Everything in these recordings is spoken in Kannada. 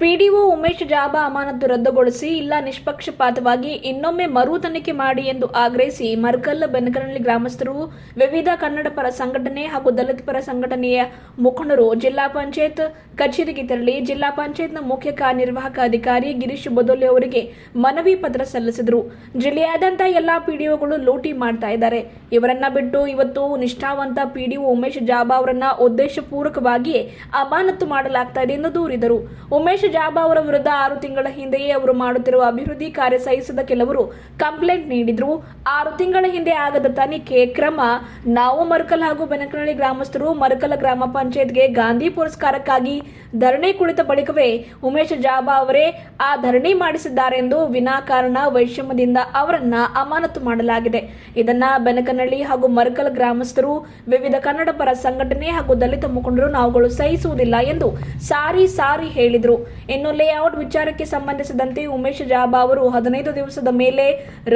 ಪಿಡಿಒ ಉಮೇಶ್ ಜಾಬಾ ಅಮಾನತು ರದ್ದುಗೊಳಿಸಿ, ಇಲ್ಲ ನಿಷ್ಪಕ್ಷಪಾತವಾಗಿ ಇನ್ನೊಮ್ಮೆ ಮರು ತನಿಖೆ ಮಾಡಿ ಎಂದು ಆಗ್ರಹಿಸಿ ಮರ್ಕಲ್ಲ ಬೆನಕನಹಳ್ಳಿ ಗ್ರಾಮಸ್ಥರು, ವಿವಿಧ ಕನ್ನಡ ಪರ ಸಂಘಟನೆ ಹಾಗೂ ದಲಿತ ಪರ ಸಂಘಟನೆಯ ಮುಖಂಡರು ಜಿಲ್ಲಾ ಪಂಚಾಯತ್ ಕಚೇರಿಗೆ ತೆರಳಿ ಜಿಲ್ಲಾ ಪಂಚಾಯತ್ನ ಮುಖ್ಯ ಕಾರ್ಯನಿರ್ವಾಹಕ ಅಧಿಕಾರಿ ಗಿರೀಶ್ ಬದೋಲಿ ಅವರಿಗೆ ಮನವಿ ಪತ್ರ ಸಲ್ಲಿಸಿದರು. ಜಿಲ್ಲೆಯಾದ್ಯಂತ ಎಲ್ಲಾ ಪಿಡಿಒಗಳು ಲೂಟಿ ಮಾಡ್ತಾ ಇದ್ದಾರೆ. ಇವರನ್ನ ಬಿಟ್ಟು ಇವತ್ತು ನಿಷ್ಠಾವಂತ ಪಿಡಿಒ ಉಮೇಶ್ ಜಾಬಾ ಅವರನ್ನ ಉದ್ದೇಶಪೂರ್ವಕವಾಗಿಯೇ ಅಮಾನತು ಮಾಡಲಾಗ್ತಾ ಇದೆ ಎಂದು ದೂರಿದರು. ಉಮೇಶ್ ಜಾಬಾ ಅವರ ವಿರುದ್ಧ ಆರು ತಿಂಗಳ ಹಿಂದೆಯೇ ಅವರು ಮಾಡುತ್ತಿರುವ ಅಭಿವೃದ್ಧಿ ಕಾರ್ಯ ಸಹಿಸದ ಕೆಲವರು ಕಂಪ್ಲೇಂಟ್ ನೀಡಿದ್ರು. ಆರು ತಿಂಗಳ ಹಿಂದೆ ಆಗದ ತನಿಖೆ ಕ್ರಮ ನಾವು ಮರಕಲ್ ಹಾಗೂ ಬೆನಕನಹಳ್ಳಿ ಗ್ರಾಮಸ್ಥರು ಮರಕಲ ಗ್ರಾಮ ಪಂಚಾಯತ್ಗೆ ಗಾಂಧಿ ಪುರಸ್ಕಾರಕ್ಕಾಗಿ ಧರಣಿ ಕುಳಿತ ಬಳಿಕವೇ ಉಮೇಶ್ ಜಾಬಾ ಅವರೇ ಆ ಧರಣಿ ಮಾಡಿಸಿದ್ದಾರೆ ಎಂದು ವಿನಾಕಾರಣ ವೈಷಮ್ಯದಿಂದ ಅವರನ್ನ ಅಮಾನತು ಮಾಡಲಾಗಿದೆ. ಇದನ್ನ ಬೆನಕನಹಳ್ಳಿ ಹಾಗೂ ಮರಕಲ್ ಗ್ರಾಮಸ್ಥರು, ವಿವಿಧ ಕನ್ನಡ ಪರ ಸಂಘಟನೆ ಹಾಗೂ ದಲಿತ ಮುಖಂಡರು ನಾವುಗಳು ಸಹಿಸುವುದಿಲ್ಲ ಎಂದು ಸಾರಿ ಸಾರಿ ಹೇಳಿದರು. ಇನ್ನು ಲೇಔಟ್ ವಿಚಾರಕ್ಕೆ ಸಂಬಂಧಿಸಿದಂತೆ ಉಮೇಶ್ ಜಾಬಾ ಅವರು ಹದಿನೈದು ದಿವಸದ ಮೇಲೆ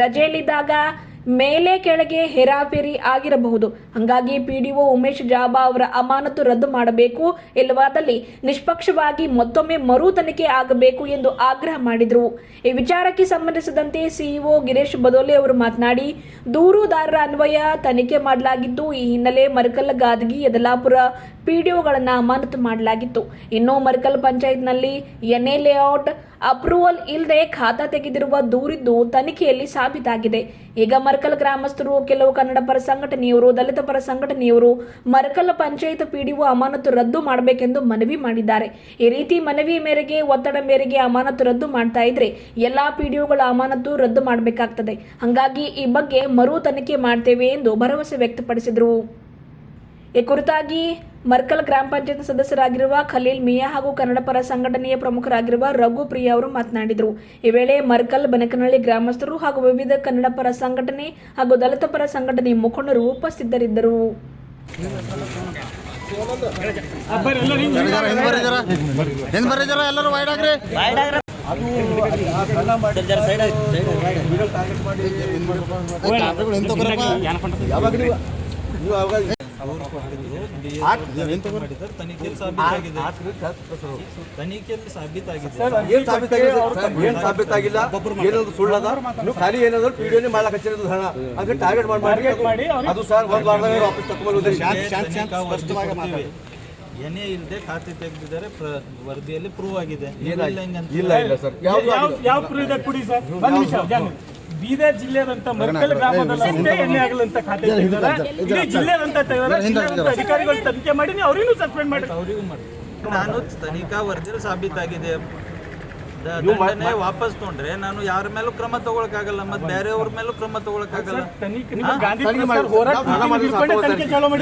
ರಜೆಯಲ್ಲಿದ್ದಾಗ ಮೇಲೆ ಕೆಳಗೆ ಹೆರಾಫೇರಿ ಆಗಿರಬಹುದು. ಹಂಗಾಗಿ ಪಿಡಿಒ ಉಮೇಶ್ ಜಾಬಾ ಅವರ ಅಮಾನತು ರದ್ದು ಮಾಡಬೇಕು ಇಲ್ಲವಾದಲ್ಲಿ ನಿಷ್ಪಕ್ಷವಾಗಿ ಮತ್ತೊಮ್ಮೆ ಮರು ತನಿಖೆ ಆಗಬೇಕು ಎಂದು ಆಗ್ರಹ ಮಾಡಿದರು. ಈ ವಿಚಾರಕ್ಕೆ ಸಂಬಂಧಿಸಿದಂತೆ ಸಿಇಒ ಗಿರೀಶ್ ಬದೋಲೆ ಅವರು ಮಾತನಾಡಿ, ದೂರುದಾರರ ಅನ್ವಯ ತನಿಖೆ ಮಾಡಲಾಗಿದ್ದು, ಈ ಹಿನ್ನೆಲೆ ಮರಕಲ್ಲ ಗಾದಗಿ, ಯದಲಾಪುರ ಪಿಡಿಒಗಳನ್ನು ಅಮಾನತು ಮಾಡಲಾಗಿತ್ತು. ಇನ್ನು ಮರಕಲ್ ಪಂಚಾಯತ್ನಲ್ಲಿ ಎನ್ಎ ಲೇಔಟ್ ಅಪ್ರೂವಲ್ ಇಲ್ಲದೆ ಖಾತಾ ತೆಗೆದಿರುವ ದೂರಿದ್ದು ತನಿಖೆಯಲ್ಲಿ ಸಾಬೀತಾಗಿದೆ. ಈಗ ಮರಕಲ್ ಗ್ರಾಮಸ್ಥರು, ಕೆಲವು ಕನ್ನಡ ಪರ ಸಂಘಟನೆಯವರು, ದಲಿತ ಪರ ಸಂಘಟನೆಯವರು ಮರಕಲ್ ಪಂಚಾಯತ್ ಪಿಡಿಒ ಅಮಾನತು ರದ್ದು ಮಾಡಬೇಕೆಂದು ಮನವಿ ಮಾಡಿದ್ದಾರೆ. ಈ ರೀತಿ ಮನವಿ ಮೇರೆಗೆ, ಒತ್ತಡ ಮೇರೆಗೆ ಅಮಾನತು ರದ್ದು ಮಾಡ್ತಾ ಇದ್ರೆ ಎಲ್ಲಾ ಪಿಡಿಒಗಳ ಅಮಾನತು ರದ್ದು ಮಾಡಬೇಕಾಗ್ತದೆ. ಹಂಗಾಗಿ ಈ ಬಗ್ಗೆ ಮರು ತನಿಖೆ ಮಾಡ್ತೇವೆ ಎಂದು ಭರವಸೆ ವ್ಯಕ್ತಪಡಿಸಿದರು. ಈ ಕುರಿತಾಗಿ ಮರ್ಕಲ್ ಗ್ರಾಮ ಪಂಚಾಯತ್ ಸದಸ್ಯರಾಗಿರುವ ಖಲೀಲ್ ಮಿಯಾ ಹಾಗೂ ಕನ್ನಡ ಪರ ಸಂಘಟನೆಯ ಪ್ರಮುಖರಾಗಿರುವ ರಘು ಪ್ರಿಯಾ ಅವರು ಮಾತನಾಡಿದರು. ಈ ವೇಳೆ ಮರ್ಕಲ್ ಬನಕನಹಳ್ಳಿ ಗ್ರಾಮಸ್ಥರು ಹಾಗೂ ವಿವಿಧ ಕನ್ನಡ ಪರ ಸಂಘಟನೆ ಹಾಗೂ ದಲಿತ ಪರ ಸಂಘಟನೆ ಮುಖಂಡರು ಉಪಸ್ಥಿತರಿದ್ದರು. ತನಿಖೆಯಲ್ಲಿ ಸಾಬೀತಾಗಿಲ್ಲ ಏನಾದ್ರು ಸುಳ್ಳದ ಖಾಲಿ ಏನಾದ್ರು ಮಾಡಕ್ ಹಣ ಅದಕ್ಕೆ ಟಾರ್ಗೆಟ್ ಮಾಡಿ ಅದು ಸರ್ ವಾಪಸ್ ಏನೇ ಇಲ್ಲದೆ ಖಾತೆ ತೆಗೆದಿದ್ದಾರೆ ವರದಿಯಲ್ಲಿ ಪ್ರೂವ್ ಆಗಿದೆ ಇಲ್ಲ ಇಲ್ಲ ಸರ್ ಯಾವ ಪ್ರೂವ್ ಇದೆ ಕುಡಿ ಸರ್ ಒಂದು ನಿಮಿಷ. ಬೀದರ್ ಜಿಲ್ಲೆಯಾದಂತ ಮರ್ಕಲ್ ಗ್ರಾಮದಲ್ಲಿ ಅಷ್ಟೇ ಎಣ್ಣೆ ಆಗಲಂತ ಖಾತೆ ತೆಗ್ದಿದ್ದಾರೆ. ಇಡೀ ಜಿಲ್ಲೆದಂತ ಅಧಿಕಾರಿಗಳು ತನಿಖೆ ಮಾಡಿ ನೀವು ಅವ್ರಿಗೂ ಸಸ್ಪೆಂಡ್ ಮಾಡಿ. ಅವರಿಗೂ ಮಾಡಿ ನಾನು ತನಿಖಾ ವರದಿಯಲ್ಲಿ ಸಾಬೀತಾಗಿದೆ. ದಂಡನೆ ವಾಪಸ್ ತೊಗೊಂಡ್ರೆ ನಾನು ಯಾರ ಮೇಲೂ ಕ್ರಮ ತಗೊಳಕ್ಕಾಗಲ್ಲ ಮತ್ತೆ ಬೇರೆಯವ್ರ ಮೇಲೂ ಕ್ರಮ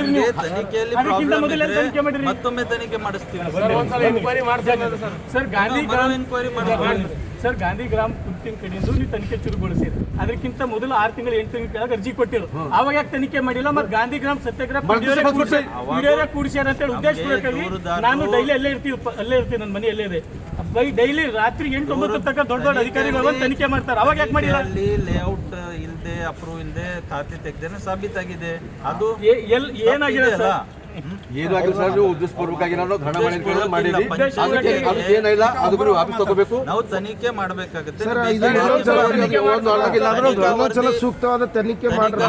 ನಿಮ್ಗೆ ತನಿಖೆಯಲ್ಲಿ ಮತ್ತೊಮ್ಮೆ ತನಿಖೆ ಮಾಡಿಸ್ತೀವಿ. ಸರ್ ಗಾಂಧಿ ಸರ್ ಗಾಂಧಿ ಗ್ರಾಮ ಕುಂತಿನ ಕಡೆಯಿಂದ ನೀವು ತನಿಖೆ ಚುರುಗೊಳಿಸಿದ್ರು ಅದಕ್ಕಿಂತ ಮೊದಲು ಆರು ತಿಂಗಳು ಎಂಟು ತಿಂಗಳ ಕೆಳಗೆ ಅರ್ಜಿ ಕೊಟ್ಟಿರು. ಅವಾಗ ಯಾಕೆ ತನಿಖೆ ಮಾಡಿಲ್ಲ? ಮತ್ತೆ ಗಾಂಧಿ ಗ್ರಾಮ ಸತ್ಯಾಗ್ರಹ ಕೂಡಿಸ್ಯಾರ ಅಂತ ಹೇಳಿ ಉದ್ದೇಶಪೂರ್ವಕವಾಗಿ ದೂರುದಾರರು- ನಾನು ಡೈಲಿ ಅಲ್ಲೇ ಇರ್ತೀವಿ ಅಲ್ಲೇ ಇರ್ತೀನಿ ನನ್ನ ಮನೆ ಅಲ್ಲೇ ಇದೆ. ಬೈ ಡೈಲಿ ರಾತ್ರಿ ಎಂಟು ಒಂಬತ್ತು ತನಕ ದೊಡ್ಡ ದೊಡ್ಡ ಅಧಿಕಾರಿಗಳು ಬಂದು ತನಿಖೆ ಮಾಡ್ತಾರೆ. ಅವಾಗ ಯಾಕೆ ಮಾಡಿಲ್ಲ? ಅಲ್ಲಿ ಲೇಔಟ್ ಇಲ್ಲದೆ ಅಪ್ರೂವ್ ಇಲ್ಲದೆ ಖಾತೆ ತೆಗ್ದೇನೆ ಸಾಬೀತಾಗಿದೆ. ಅದು ಎಲ್ ಏನಾಗಿದೆ ಸರ್? ಏನು ಆಗಿಲ್ಲ ಸರ್ ನೀವು ಉದ್ದೇಶಪೂರ್ವಕವಾಗಿ ನಾನು ಹಣ ಮಾಡಿ ಅಂತ ಹೇಳಿ ಅದಕ್ಕೆ ಏನಿಲ್ಲ ನೀವು ವಾಪಸ್ ತಗೋಬೇಕು. ನಾವು ತನಿಖೆ ಮಾಡಬೇಕಾಗುತ್ತೆ. ಒಂದು ಸೂಕ್ತವಾದ ತನಿಖೆ ಮಾಡ್ರಿ.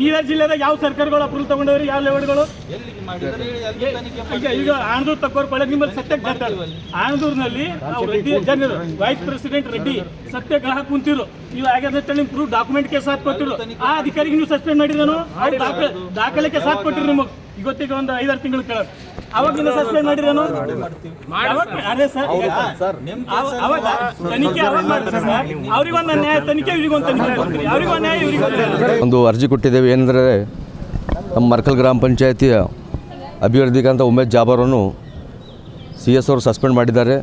ಬೀದರ್ ಜಿಲ್ಲೆದಾಗ ಯಾವ ಸರ್ಕಾರಗಳು ಅಪ್ರೂವ್ ತಗೊಂಡವ್ರಿ? ಯಾವ ಲೆವೆಲ್ಗಳು ಎಲ್ಲಿಗೆ ಮಾಡಿದ್ರೆ ಅಲ್ಲಿ ತನಿಖೆ ಈಗ ಆಣದೂರ್ ತಕ್ಕೋರ್ ಕೊಳೆ ನಿಮ್ಮಲ್ಲಿ ಸತ್ಯಕ್ಕೆ ಬರ್ತಾರೆ ಆಣದೂರ್ನಲ್ಲಿ ನಾವು ರೆಡ್ಡಿ ಜನರು ವೈಸ್ ಪ್ರೆಸಿಡೆಂಟ್ ರೆಡ್ಡಿ ಸತ್ಯ ಗ್ರಾಹಕ ಕುಂತಿರು ನೀವು ಆಗ್ಯದ ಪ್ರೂಫ್ ಡಾಕ್ಯುಮೆಂಟ್ ಕೇಸ್ ಕೊಟ್ಟಿರು ಆ ಅಧಿಕಾರಿಗೆ ನೀವು ಸಸ್ಪೆಂಡ್ ಮಾಡಿದ್ರು ದಾಖಲೆಗೆ ಸಾಥ್ ಕೊಟ್ಟಿರಿ ನಿಮಗೆ. ಇವತ್ತಿಗೆ ಒಂದು ಐದಾರು ತಿಂಗಳು ಕೇಳ ಅವಾಗ ನೀವು ಸಸ್ಪೆಂಡ್ ಮಾಡಿರೇನು? ಅದೇ ಸರ್ ಅವ- ಅವಾಗ ತನಿಖೆ ಅವಾಗ ಮಾಡ್ತಾರೆ ಸರ್? ಅವ್ರಿಗೊಂದು ನ್ಯಾಯ ತನಿಖೆ ಇವ್ರಿಗೊಂದು ತನಿಖೆ ಅವ್ರಿಗೊಂದು ನ್ಯಾಯ ಇವ್ರಿಗೊಂದು ನ್ಯಾಯ ಒಂದು ಅರ್ಜಿ ಕೊಟ್ಟಿದ್ದೇವೆ. ಏನಂದರೆ ನಮ್ಮ ಮರ್ಕಲ್ ಗ್ರಾಮ ಪಂಚಾಯತಿಯ ಅಭಿವೃದ್ಧಿಗಂತ ಉಮೇಶ್ ಜಾಬರನ್ನು ಸಿ ಎಸ್ ಅವರು ಸಸ್ಪೆಂಡ್ ಮಾಡಿದ್ದಾರೆ.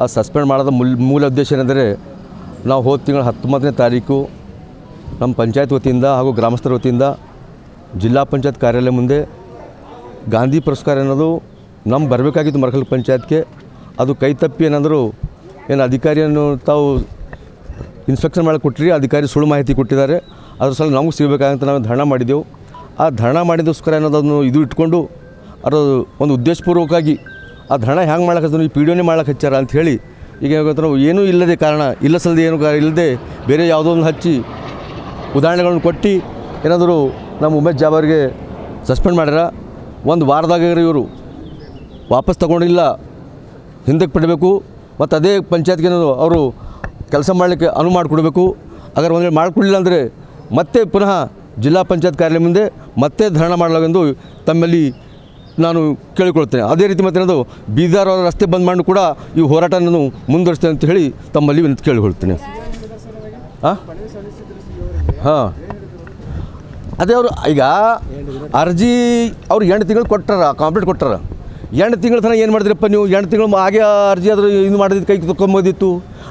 ಆ ಸಸ್ಪೆಂಡ್ ಮಾಡೋದ ಮೂಲ ಮೂಲ ಉದ್ದೇಶ ಏನೆಂದರೆ ನಾವು ಹೋದ ತಿಂಗಳ ಹತ್ತೊಂಬತ್ತನೇ ತಾರೀಕು ನಮ್ಮ ಪಂಚಾಯತ್ ವತಿಯಿಂದ ಹಾಗೂ ಗ್ರಾಮಸ್ಥರ ವತಿಯಿಂದ ಜಿಲ್ಲಾ ಪಂಚಾಯತ್ ಕಾರ್ಯಾಲಯ ಮುಂದೆ ಗಾಂಧಿ ಪುರಸ್ಕಾರ ಅನ್ನೋದು ನಮ್ಮ ಬರಬೇಕಾಗಿತ್ತು ಮರಕಲ್ ಪಂಚಾಯತ್ಗೆ. ಅದು ಕೈ ತಪ್ಪಿ ಏನಾದರೂ ಏನು ಅಧಿಕಾರಿಯನ್ನು ತಾವು ಇನ್ಸ್ಪೆಕ್ಷನ್ ಮಾಡಿ ಕೊಟ್ಟಿರಿ ಅಧಿಕಾರಿ ಸುಳ್ಳು ಮಾಹಿತಿ ಕೊಟ್ಟಿದ್ದಾರೆ, ಅದ್ರ ಸಲ ನಮಗೆ ಸಿಗಬೇಕಾಗಂತ ನಾವು ಧರಣ ಮಾಡಿದೆವು. ಆ ಧರಣ ಮಾಡಿದೋಸ್ಕರ ಅನ್ನೋದನ್ನು ಇದು ಇಟ್ಕೊಂಡು ಅದು ಒಂದು ಉದ್ದೇಶಪೂರ್ವಕವಾಗಿ ಆ ಧರಣ ಮಾಡಕ್ಕೆ ಹಚ್ಚಾರ ಈ ಪಿ ಡಿ ಒನೇ ಹಚ್ಚಾರ ಅಂತ ಹೇಳಿ ಈಗ ನಾವು ಏನೂ ಇಲ್ಲದೆ ಕಾರಣ ಇಲ್ಲ ಸಲ್ಲದೆ ಏನು ಇಲ್ಲದೆ ಬೇರೆ ಯಾವುದೋ ಒಂದು ಹಚ್ಚಿ ಉದಾಹರಣೆಗಳನ್ನು ಕೊಟ್ಟು ಏನಾದರೂ ನಮ್ಮ ಉಮೇಶ್ ಜಾಬರ್ಗೆ ಸಸ್ಪೆಂಡ್ ಮಾಡ್ಯಾರ. ಒಂದು ವಾರದಾಗ ಇವರು. ವಾಪಸ್ ತಗೊಂಡಿಲ್ಲ. ಹಿಂದಕ್ಕೆ ಪಡಬೇಕು ಮತ್ತು ಅದೇ ಪಂಚಾಯತ್ಗೆ ಅವರು ಕೆಲಸ ಮಾಡಲಿಕ್ಕೆ ಅನುವು ಮಾಡಿಕೊಡ್ಬೇಕು. ಅಗರ್ ಒಂದು ಮಾಡಿಕೊಡಲಿಲ್ಲ ಅಂದರೆ ಮತ್ತೆ ಪುನಃ ಜಿಲ್ಲಾ ಪಂಚಾಯತ್ ಕಾರ್ಯಾಲಯ ಮುಂದೆ ಮತ್ತೆ ಧರಣ ಮಾಡಲಾಗೆಂದು ತಮ್ಮಲ್ಲಿ ನಾನು ಕೇಳಿಕೊಳ್ತೇನೆ. ಅದೇ ರೀತಿ ಮತ್ತೆ ಏನದು, ಬೀದರ್ ಅವರ ರಸ್ತೆ ಬಂದ್ ಮಾಡಿ ಕೂಡ ಈ ಹೋರಾಟ ನಾನು ಮುಂದುವರಿಸ್ತೇನೆ ಅಂತ ಹೇಳಿ ತಮ್ಮಲ್ಲಿ ಕೇಳಿಕೊಳ್ತೇನೆ. ಹಾಂ ಹಾಂ. ಅದೇ ಅವರು, ಈಗ ಅರ್ಜಿ ಅವ್ರು ಎಂಟು ತಿಂಗಳು ಕೊಟ್ಟಾರ ಕಂಪ್ಲೀಟ್ ಕೊಟ್ಟಾರ. ಎಂಟು ತಿಂಗಳ ತನಕ ಏನು ಮಾಡಿದ್ರಪ್ಪ ನೀವು? ಎಂಟು ತಿಂಗಳು ಹಾಗೆ ಅರ್ಜಿ ಆದರೂ ಇದು ಮಾಡಿದ ಕೈ ತೊಕೊಂಬೋದಿತ್ತು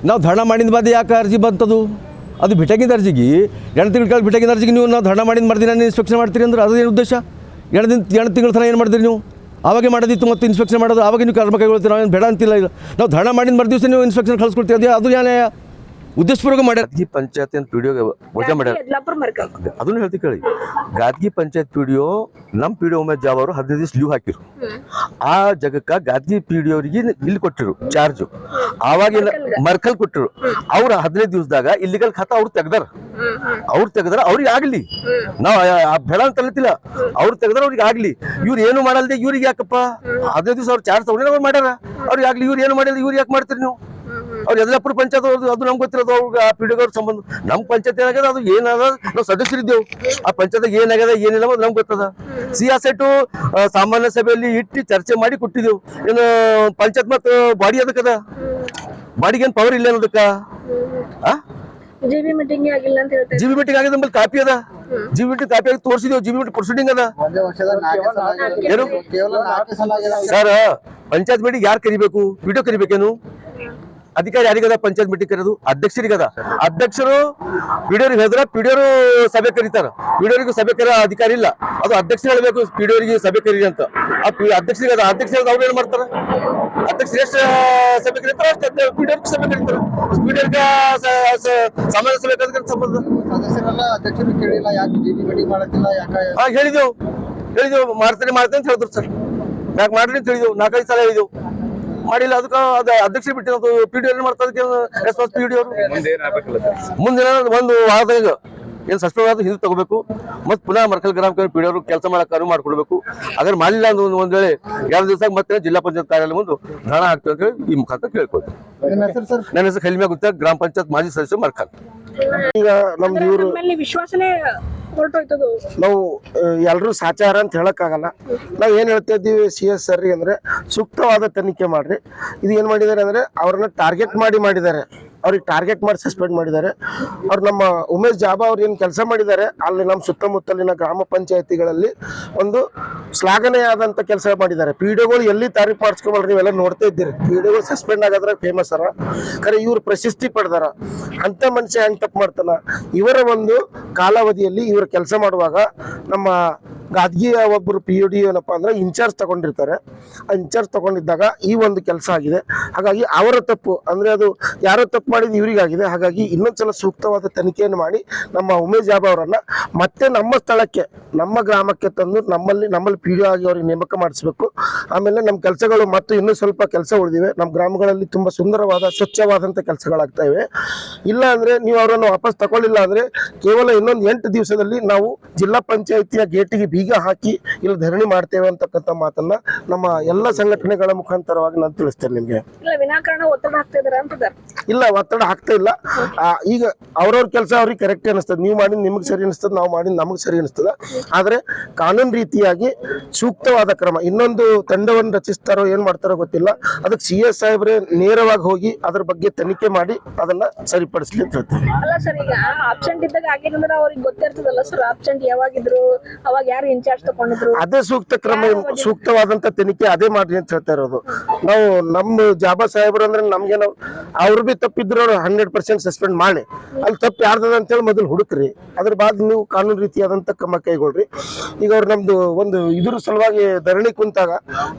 ನಾವು ಧರಣ ಮಾಡಿದ ಬಾದ ಯಾಕೆ ಅರ್ಜಿ ಬಂತದು? ಅದು ಬಿಟ್ಟಾಗಿದ್ದ ಅರ್ಜಿಗೆ. ಎಂಟು ತಿಂಗಳ ಕಾಲ ಬಿಟ್ಟಾಗಿದ್ದ ಅರ್ಜಿಗೆ ನೀವು ನಾವು ಧರಣ ಮಾಡಿದ ಮರ್ದಿನ ಇನ್ಸ್ಪೆಕ್ಷನ್ ಮಾಡ್ತೀರಿ ಅಂದ್ರೆ ಅದೇನು ಉದ್ದೇಶ? ಎಂಟು ದಿನ, ಎಂಟು ತಿಂಗಳ ತನಕ ಏನು ಮಾಡಿದ್ರಿ ನೀವು? ಆವಾಗೆ ಮಾಡೋದಿತ್ತು ಮತ್ತು ಇನ್ಸ್ಪೆಕ್ಷನ್ ಮಾಡೋದು, ಆವಾಗ ನೀವು ಕರ್ಮ ಕೈಗೊಳ್ತೀವಿ ಏನು ಬೇಡ ಅಂತಿಲ್ಲ ಇಲ್ಲ. ನಾವು ಧರಣ ಮಾಡಿದ ಮರು ನೀವು ಇನ್ಸ್ಪೆಕ್ಷನ್ ಕಳಿಸ್ಕೊಡ್ತೀವಿ ಅದೇ, ಅದು ಏನೇ ಉದ್ದೇಶಪೂರ್ವಕ ಮಾಡ್ಯಾರ. ಈ ಪಂಚಾಯತ್ ಅಂತ ವಿಡಿಯೋ ವಜಾ ಮಾಡ್ಯಾರ. ಅದನ್ನು ಹೇಳ್ತಿ ಕೇಳಿ. Gadgi panchayat P D O ನಮ್ಮ ಪಿ ಡಿ ಒ ಉಮೇಶ್ ಜಾವ್ ಅವರು ಹದಿನೈದು ದಿವಸ ಲೀವ್ ಹಾಕಿರು. ಆ ಜಗಕ್ಕ ಗಾದ್ಗಿ ಪಿ ಡಿ ಅವರಿಗೆ ಇಲ್ಲಿ ಕೊಟ್ಟಿರು ಚಾರ್ಜ್ ಆವಾಗ ಮರ್ಕಲ್ ಕೊಟ್ಟರು. ಅವ್ರ ಹದಿನೈದು ದಿವಸದಾಗ ಇಲ್ಲಿಗಲ್ ಖಾತಾ ಅವ್ರು ತೆಗ್ದಾರ. ಅವ್ರು ತೆಗ್ದಾರ ಅವ್ರಿಗೆ ಆಗ್ಲಿ. ನಾವು ಬೇಡ ಅಂತ ಅಲ್ಲತಿಲ್ಲ ಅವ್ರು ತೆಗ್ದಾರ ಅವ್ರಿಗೆ ಆಗ್ಲಿ. ಇವ್ರು ಏನು ಮಾಡಲ್ದೆ ಇವ್ರಿಗೆ ಯಾಕಪ್ಪ? ಹದಿನೈದು ದಿವಸ ಅವ್ರು ಚಾರ್ಜ್ ತಗೊಂಡ್ರೆ ಅವ್ರು ಮಾಡ್ಯಾರ? ಅವ್ರಿಗೆ ಆಗ್ಲಿ ಇವ್ರು ಏನು ಮಾಡಿಲ್ಲ ಇವ್ರು ಯಾಕೆ ಮಾಡ್ತೀರಿ ನೀವು? ಅವ್ರು ಯದಲಾಪುರ ಪಂಚಾಯತ್ ಅವ್ರದ್ದು ಅದು ನಮ್ಗೆ ಗೊತ್ತಿರೋದು ಅವ್ರಿಗೆ ಆ ಪೀಡಿಯೋರ್ ಸಂಬಂಧ ನಮ್ಮ ಪಂಚಾಯತ್ ಏನಾಗ್ಯದ ಅದು ಏನಾದ ನಾವು ಸದಸ್ಯರಿದ್ದೇವು ಆ ಪಂಚಾಯತ್ ಏನಾಗ್ಯದ ಏನಿಲ್ಲ ಅದು ನಮ್ಗೆ ಗೊತ್ತದ. ಸಿಯಾಸೆಟ್ಟು ಸಾಮಾನ್ಯ ಸಭೆಯಲ್ಲಿ ಇಟ್ಟು ಚರ್ಚೆ ಮಾಡಿ ಕೊಟ್ಟಿದ್ದೆವು. ಏನು ಪಂಚಾಯತ್ ಮತ್ತು ಬಾಡಿ ಅದಕ್ಕದ? ಬಾಡಿಗೆ ಏನು ಪವರ್ ಇಲ್ಲ ಅನ್ನೋದಕ್ಕ? ಆ? ಜಿ ಮೀಟಿಂಗ್ ಆಗಿಲ್ಲ ಅಂತ ಹೇಳ್ತಾರೆ ಜಿ ಬಿ ಮೀಟಿಂಗ್ ಆಗಿದೆ ನಮ್ಮಲ್ಲಿ ಕಾಪಿ ಅದ? ಜಿಬಿ ಮೀಟಿಂಗ್ ಕಾಪಿ ಆಗಿ ತೋರಿಸಿದೆವು ಜಿಬಿ ಮೀಟಿಂಗ್ ಪ್ರೊಸೀಡಿಂಗ್ ಅದ. ಸರ್ ಪಂಚಾಯತ್ ಮೀಟಿಂಗ್ ಯಾರು ಕರಿಬೇಕು? ವಿಡಿಯೋ ಕರಿಬೇಕೇನು? ಅಧಿಕಾರಿ ಯಾರಿಗದ? ಪಂಚಾಯತ್ ಮೀಟಿಂಗ್ ಕರೆಯೋದು ಅಧ್ಯಕ್ಷರಿಗದ. ಅಧ್ಯಕ್ಷರು ಪಿಡಿಯೋರಿಗೆ ಹೇಳಿದ್ರೆ ಪಿಡಿಯೋರು ಸಭೆ ಕರೀತಾರ. ಪಿಡಿಯೋರಿಗೂ ಸಭೆ ಕರೆಯೋ ಅಧಿಕಾರಿ ಇಲ್ಲ. ಅದು ಅಧ್ಯಕ್ಷರು ಹೇಳಬೇಕು ಪಿಡಿಯೋರಿಗೆ ಸಭೆ ಕರೀರಿ ಅಂತ. ಆ ಪಿ- ಅಧ್ಯಕ್ಷರಿಗೆ ಅಧ್ಯಕ್ಷರು ಅವ್ರು ಏನ್ ಮಾಡ್ತಾರ? ಅಧ್ಯಕ್ಷರು ಎಷ್ಟು ಸಭೆ ಕರೀತಾರ ಅಷ್ಟು ಪಿಡಿಯೋರ್ಗೆ ಸಭೆ ಕರೀತಾರ. ಪಿಡಿಯೋರ್ಗೆ ಸಾಮಾನ್ಯ ಸಭೆ ಕರೆದ್ರೆ ಸಂಬಂಧ. ಸದಸ್ಯರೆಲ್ಲ ಅಧ್ಯಕ್ಷರು ಕೇಳಿಲ್ಲ ಯಾಕೆ ಮೀಟಿಂಗ್ ಮಾಡತ್ತಿಲ್ಲ ಯಾಕೆ? ಹಾ ಹೇಳಿದೆವು. ಹೇಳಿದೆವು ಮಾಡ್ತೇನೆ ಮಾಡ್ತೇನೆ ಅಂತ ಹೇಳಿದ್ರು ಸರ್. ಯಾಕೆ ಮಾಡ್ರಿ ಅಂತ ಹೇಳಿದೆವು. ನಾಲ್ಕೈದು ಸಲ ಹೇಳಿದೆವು. ಮಾಡಿಲ್ಲ ಅದಕ್ಕೆ ಅದ ಅಧ್ಯಕ್ಷ ಬಿಟ್ಟಿರೋದು ಪಿ ಡಿ ಮಾಡ್ತಾ ಅದಕ್ಕೆ ರೆಸ್ಪಾನ್ಸ್ ಪಿ ಡಿ ಅವರು. ಮುಂದಿನ ಒಂದು ವಾರದಾಗ ಏನು ಸಸ್ಪೆಂಡ್ ಆದ್ರೆ ಹಿಂದೆ ತಗೋಬೇಕು ಮತ್ತೆ ಪುನಃ ಮರ್ಕಲ್ ಗ್ರಾಮ ಪಿ ಡಿ ಅವರು ಕೆಲಸ ಮಾಡಕ್ಕೆ ಅನುವು ಮಾಡ್ಕೊಡ್ಬೇಕು. ಅದ್ರ ಮಾಡಿಲ್ಲ ಅಂದ್ರೆ ಒಂದು- ಒಂದ್ ವೇಳೆ ಎರಡು ದಿವಸ ಮತ್ತೆ ಜಿಲ್ಲಾ ಪಂಚಾಯತ್ ಕಾರ್ಯಾಲಯ ಮುಂದೆ ಧಾರಣ ಹಾಕ್ತೇವೆ ಅಂತ ಹೇಳಿ ಈ ಮುಖಾಂತರ ಕೇಳ್ಕೊಳ್ತೀವಿ. ನಿಮ್ಮ ಹೆಸರು ಸರ್? ನನ್ನ ಹೆಸರು ಕಲಿಮೆ ಗುತ್ತ ಗ್ರಾಮ ಪಂಚಾಯತ್ ಮಾಜಿ ಸದಸ್ಯ ಮರ್ಕಲ್. ಈಗ ನಮ್ದು ಇವರು ವಿಶ್ವಾಸನೇ ಹೊರಟೋಯ್ತದು. ನಾವು ಎಲ್ಲರೂ ಸಾಚಾರ ಅಂತ ಹೇಳಕ್ಕಾಗಲ್ಲ. ನಾವು ಏನು ಹೇಳ್ತಾ ಇದ್ದೀವಿ ಸಿ ಎಸ್ ಸರ್ ಅಂದ್ರೆ ಸೂಕ್ತವಾದ ತನಿಖೆ ಮಾಡ್ರಿ. ಇದು ಏನು ಮಾಡಿದ್ದಾರೆ ಅಂದ್ರೆ ಅವ್ರನ್ನ ಟಾರ್ಗೆಟ್ ಮಾಡಿ ಮಾಡಿದ್ದಾರೆ. ಅವ್ರಿಗೆ ಟಾರ್ಗೆಟ್ ಮಾಡಿ ಸಸ್ಪೆಂಡ್ ಮಾಡಿದ್ದಾರೆ. ಅವ್ರು ನಮ್ಮ ಉಮೇಶ್ ಜಾಬಾ ಅವ್ರು ಏನು ಕೆಲಸ ಮಾಡಿದ್ದಾರೆ, ಅಲ್ಲಿ ನಮ್ಮ ಸುತ್ತಮುತ್ತಲಿನ ಗ್ರಾಮ ಪಂಚಾಯತಿಗಳಲ್ಲಿ ಒಂದು ಶ್ಲಾಘನೆಯಾದಂಥ ಕೆಲಸ ಮಾಡಿದ್ದಾರೆ. ಪಿ ಡಿಗಳು ಎಲ್ಲಿ ತಾರೀಫ್ ಮಾಡಿಸ್ಕೊಬಲ್ರಿ ನೀವೆಲ್ಲ ನೋಡ್ತಾ ಇದ್ದೀರಿ. ಪಿ ಡಿಗಳು ಸಸ್ಪೆಂಡ್ ಆಗೋದ್ರ ಫೇಮಸ್ ಅರ ಖರೆ ಇವ್ರು ಪ್ರಶಸ್ತಿ ಪಡೆದಾರ. ಅಂತ ಮನುಷ್ಯ ಹೆಂಗ್ ತಪ್ಪು ಮಾಡ್ತಾನ. ಇವರ ಒಂದು ಕಾಲಾವಧಿಯಲ್ಲಿ ಇವರು ಕೆಲಸ ಮಾಡುವಾಗ ನಮ್ಮ ಗಾದ್ಗಿಯ ಒಬ್ಬರು ಪಿ ಯು ಡಿ ಏನಪ್ಪ ಅಂದ್ರೆ ಇನ್ಚಾರ್ಜ್ ತಗೊಂಡಿರ್ತಾರೆ. ಆ ಇನ್ಚಾರ್ಜ್ ತಗೊಂಡಿದ್ದಾಗ ಈ ಒಂದು ಕೆಲಸ ಆಗಿದೆ. ಹಾಗಾಗಿ ಅವರ ತಪ್ಪು, ಅಂದರೆ ಅದು ಯಾರೋ ತಪ್ಪು ಮಾಡಿದ ಇವರಿಗಾಗಿದೆ. ಹಾಗಾಗಿ ಇನ್ನೊಂದ್ಸಲ ಸೂಕ್ತವಾದ ತನಿಖೆಯನ್ನು ಮಾಡಿ ನಮ್ಮ ಉಮೇಶ್ ಜಾಬ್ ಅವರನ್ನು ಮತ್ತೆ ನಮ್ಮ ಸ್ಥಳಕ್ಕೆ, ನಮ್ಮ ಗ್ರಾಮಕ್ಕೆ ತಂದು ನಮ್ಮಲ್ಲಿ ನಮ್ಮಲ್ಲಿ ಪಿ ಡಿ ಆಗಿ ಅವ್ರಿಗೆ ನೇಮಕ ಮಾಡಿಸ್ಬೇಕು. ಆಮೇಲೆ ನಮ್ಮ ಕೆಲಸಗಳು ಮತ್ತು ಇನ್ನೂ ಸ್ವಲ್ಪ ಕೆಲಸ ಉಳಿದಿವೆ. ನಮ್ಮ ಗ್ರಾಮಗಳಲ್ಲಿ ತುಂಬ ಸುಂದರವಾದ ಸ್ವಚ್ಛವಾದಂಥ ಕೆಲಸಗಳಾಗ್ತಾ ಇವೆ. ಇಲ್ಲ ಅಂದರೆ ನೀವು ಅವರನ್ನು ವಾಪಸ್ ತಗೊಳ್ಳಿಲ್ಲ ಅಂದರೆ ಕೇವಲ ಇನ್ನೊಂದು ಎಂಟು ದಿವಸದಲ್ಲಿ ನಾವು ಜಿಲ್ಲಾ ಪಂಚಾಯಿತಿಯ ಗೇಟಿಗೆ ಬೀಗ ಹಾಕಿ ಇಲ್ಲಿ ಧರಣಿ ಮಾಡ್ತೇವೆ ಅಂತಕ್ಕಂಥ ಮಾತನ್ನ ನಮ್ಮ ಎಲ್ಲ ಸಂಘಟನೆಗಳ ಮುಖಾಂತರವಾಗಿ ನಾನು ತಿಳಿಸ್ತೇನೆ ನಿಮಗೆ. ವಿನಾಕಾರಣ ಒತ್ತಡ ಹಾಕ್ತಾ ಇದಾರೆ ಅಂತಿದ್ದಾರೆ ಇಲ್ಲ ಒತ್ತಡ ಹಾಕ್ತಾ ಇಲ್ಲ. ಈಗ ಅವ್ರವ್ರ ಕೆಲಸ ಅವ್ರಿಗೆ ಕರೆಕ್ಟ್ ಅನಿಸ್ತದೆ ನೀವು ಮಾಡಿದ್ ನಿಮಗೆ ಸರಿ ಅನಿಸ್ತದೆ ನಾವು ಮಾಡಿದ್ ನಮಗೆ ಸರಿ ಅನಿಸ್ತದೆ ಆದರೆ ಕಾನೂನು ರೀತಿಯಾಗಿ ಸೂಕ್ತವಾದ ಕ್ರಮ. ಇನ್ನೊಂದು ತಂಡವನ್ನು ರಚಿಸ್ತಾರೋ ಏನು ಮಾಡ್ತಾರೋ ಗೊತ್ತಿಲ್ಲ. ಅದಕ್ಕೆ ಸಿ ಎಸ್ ಸಾಹೇಬ್ರೆ ನೇರವಾಗಿ ಹೋಗಿ ಅದ್ರ ಬಗ್ಗೆ ತನಿಖೆ ಮಾಡಿ ಅದನ್ನ ಸರಿಪಡಿಸ್ಲಿ ಅಂತ ಹೇಳ್ತೀವಿ ಅಲ್ಲ ಸರ್ ಈಗ ಆಬ್ಸೆಂಟ್ ಇದ್ದಾಗ ಆಗಿದ್ರೆ ಅವ್ರಿಗೆ ಗೊತ್ತಿರ್ತದಲ್ಲ ಸರ್ ಆಬ್ಸೆಂಟ್ ಯಾವಾಗಿದ್ರು ಅವಾಗ ಯಾರು ಇನ್ಚಾರ್ಜ್ ತಗೊಂಡಿದ್ರು? ಅದೇ ಸೂಕ್ತ ಕ್ರಮ ಸೂಕ್ತವಾದಂತ ತನಿಖೆ ಅದೇ ಮಾಡ್ರಿ ಅಂತ ಹೇಳ್ತಾ ಇರೋದು. ನಾವು ನಮ್ಮ ಜಾಬಾ ಸಾಹೇಬ್ರು ಅಂದ್ರೆ ನಮ್ಗೆ ನಾವು ಅವ್ರು ಬಿ ತಪ್ಪಿದ್ರೆ ಅವ್ರು ಹಂಡ್ರೆಡ್ ಪರ್ಸೆಂಟ್ ಸಸ್ಪೆಂಡ್ ಮಾಡಿ. ಅಲ್ಲಿ ತಪ್ಪು ಯಾರ್ದದ ಅಂತೇಳಿ ಮೊದಲು ಹುಡುಕ್ರಿ. ಅದ್ರ ಬಾದ್ ನೀವು ಕಾನೂನು ರೀತಿಯಾದಂತ ಕ್ರಮ ಕೈಗೊಳ್ರಿ. ಈಗ ಅವ್ರು ನಮ್ದು ಒಂದು ಇದ್ರ ಸಲುವಾಗಿ ಧರಣಿ ಕುಂತಾಗ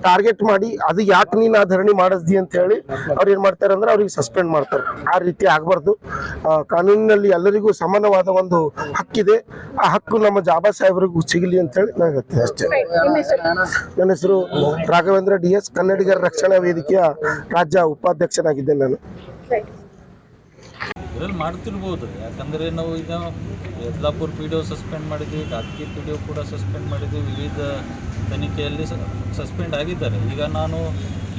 ಟಾರ್ಗೆಟ್ ಮಾಡಿ, ಅದು ಯಾಕೆ ನೀನು ಆ ಧರಣಿ ಮಾಡಿಸ್ದಿ ಅಂತ ಹೇಳಿ ಅವ್ರು ಏನ್ ಮಾಡ್ತಾರೆ ಅಂದ್ರೆ ಅವ್ರಿಗೆ ಸಸ್ಪೆಂಡ್ ಮಾಡ್ತಾರೆ. ಆ ರೀತಿ ಆಗ್ಬಾರ್ದು. ಕಾನೂನಿನಲ್ಲಿ ಎಲ್ಲರಿಗೂ ಸಮಾನವಾದ ಒಂದು ಹಕ್ಕಿದೆ. ಆ ಹಕ್ಕು ನಮ್ಮ ಜಾಬಾ ಸಾಹೇಬರಿಗೂ ಸಿಗಲಿ ಅಂತ ಹೇಳಿ ನಾನು ಹೇಳ್ತೀನಿ ಅಷ್ಟೇ. ನನ್ನ ಹೆಸರು ರಾಘವೇಂದ್ರ ಡಿ ಎಸ್. ಕನ್ನಡಿಗರ ರಕ್ಷಣಾ ವೇದಿಕೆಯ ರಾಜ್ಯ ಉಪಾಧ್ಯಕ್ಷನಾಗಿದ್ದೇನೆ ನಾನು. ಇದ್ರಲ್ಲಿ ಮಾಡ್ತಿರ್ಬೋದು, ಯಾಕಂದರೆ ನಾವು ಈಗ Yadlapur P D O suspend ಮಾಡಿದ್ವಿ ಗಾದ್ಕಿ ಪಿ ಡಿ ಒ ಕೂಡ ಸಸ್ಪೆಂಡ್ ಮಾಡಿದ್ವಿ, ವಿವಿಧ ತನಿಖೆಯಲ್ಲಿ ಸಸ್ಪೆಂಡ್ ಆಗಿದ್ದಾರೆ. ಈಗ ನಾನು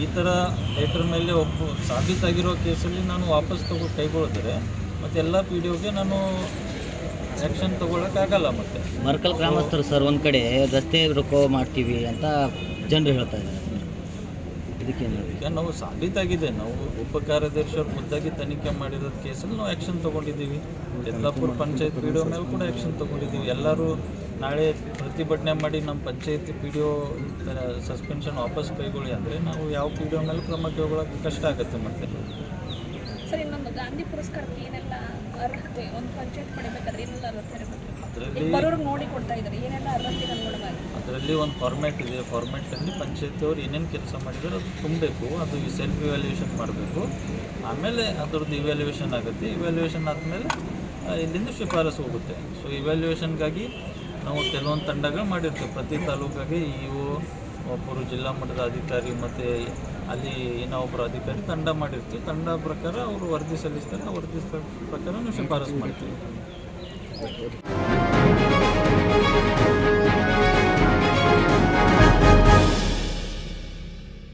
ಈ ಥರ ಥೇಟ್ರ್ ಮೇಲೆ ಒಬ್ಬ ಸಾಬೀತಾಗಿರೋ ಕೇಸಲ್ಲಿ ನಾನು ವಾಪಸ್ ತಗೋ ಕೈಗೊಳ್ತಾರೆ ಮತ್ತು ಎಲ್ಲ ಪಿ ಡಿ ಒಗೆ ನಾನು ಆ್ಯಕ್ಷನ್ ತೊಗೊಳಕ್ಕಾಗಲ್ಲ ಮತ್ತೆ. ಮರ್ಕಲ್ ಗ್ರಾಮಸ್ಥರು ಸರ್, ಒಂದು ಕಡೆ ರಸ್ತೆ ರೊಕ್ಕ ಮಾಡ್ತೀವಿ ಅಂತ ಜನರು ಹೇಳ್ತಾ ಇದ್ದಾರೆ. ಇದಕ್ಕೆ ಈಗ ನಾವು ಸಾಬೀತಾಗಿದೆ. ನಾವು ಉಪ ಕಾರ್ಯದರ್ಶಿಯವ್ರು ಖುದ್ದಾಗಿ ತನಿಖೆ ಮಾಡಿರೋ ಕೇಸಲ್ಲಿ ನಾವು ಆ್ಯಕ್ಷನ್ ತೊಗೊಂಡಿದ್ದೀವಿ. Yellapur panchayat P D O ಮೇಲೆ ಕೂಡ ಆ್ಯಕ್ಷನ್ ತೊಗೊಂಡಿದ್ದೀವಿ. ಎಲ್ಲರೂ ನಾಳೆ ಪ್ರತಿಭಟನೆ ಮಾಡಿ ನಮ್ಮ panchayat P D O suspension ವಾಪಸ್ ಕೈಗೊಳ್ಳಿ ಅಂದರೆ ನಾವು ಯಾವ ಪಿ ಡಿ ಒ ಮೇಲೆ ಕ್ರಮ ಕೈಗೊಳ್ಳೋಕೆ ಕಷ್ಟ ಆಗುತ್ತೆ ಮತ್ತೆ. ಸರ್ ಇನ್ನೊಂದು ಗಾಂಧಿ ಪುರಸ್ಕಾರಕ್ಕೆ ಏನೆಲ್ಲ ಅರ್ಹತೆ? ಒಂದು ಪಂಚಾಯತ್ ಪಡಿಬೇಕಾದ್ರೆ ಏನೆಲ್ಲ ಅರ್ಹತೆ ಇರಬೇಕು? ಅದರಲ್ಲಿ ನೋಡಿ ಕೊಡ್ತಾ ಇದ್ದಾರೆ. ಏನೆಲ್ಲ ಅದರಲ್ಲಿ ಒಂದು ಫಾರ್ಮ್ಯಾಟ್ ಇದೆ. ಫಾರ್ಮ್ಯಾಟಲ್ಲಿ ಪಂಚಾಯತಿಯವ್ರು ಏನೇನು ಕೆಲಸ ಮಾಡಿದ್ರು ಅದು ತುಂಬಬೇಕು. ಅದು ಸೆಲ್ಫ್ ಇವ್ಯಾಲ್ಯೂಯೇಷನ್ ಮಾಡಬೇಕು. ಆಮೇಲೆ ಅದ್ರದ್ದು ಇವ್ಯಾಲ್ಯೂಯೇಷನ್ ಆಗುತ್ತೆ. ಇವ್ಯಾಲ್ಯೂಯೇಷನ್ ಆದಮೇಲೆ ಇಲ್ಲಿಂದ ಶಿಫಾರಸು ಹೋಗುತ್ತೆ. ಸೊ ಇವ್ಯಾಲ್ಯೂಯೇಷನ್ಗಾಗಿ ನಾವು ಕೆಲವೊಂದು ತಂಡಗಳು ಮಾಡಿರ್ತೇವೆ. ಪ್ರತಿ ತಾಲೂಕಾಗೆ ಇ ಒ ಒಬ್ಬರು ಜಿಲ್ಲಾ ಮಟ್ಟದ ಅಧಿಕಾರಿ ಮತ್ತು ಅಲ್ಲಿ ಏನೋ ಒಬ್ಬರು ಅಧಿಕಾರಿ ತಂಡ ಮಾಡಿರ್ತೀವಿ. ತಂಡ ಪ್ರಕಾರ ಅವರು ವರದಿ ಸಲ್ಲಿಸ್ತಾರೆ. ಆ ವರದಿ ಪ್ರಕಾರ ನಾವು ಶಿಫಾರಸು ಮಾಡ್ತೀವಿ. Obrigado.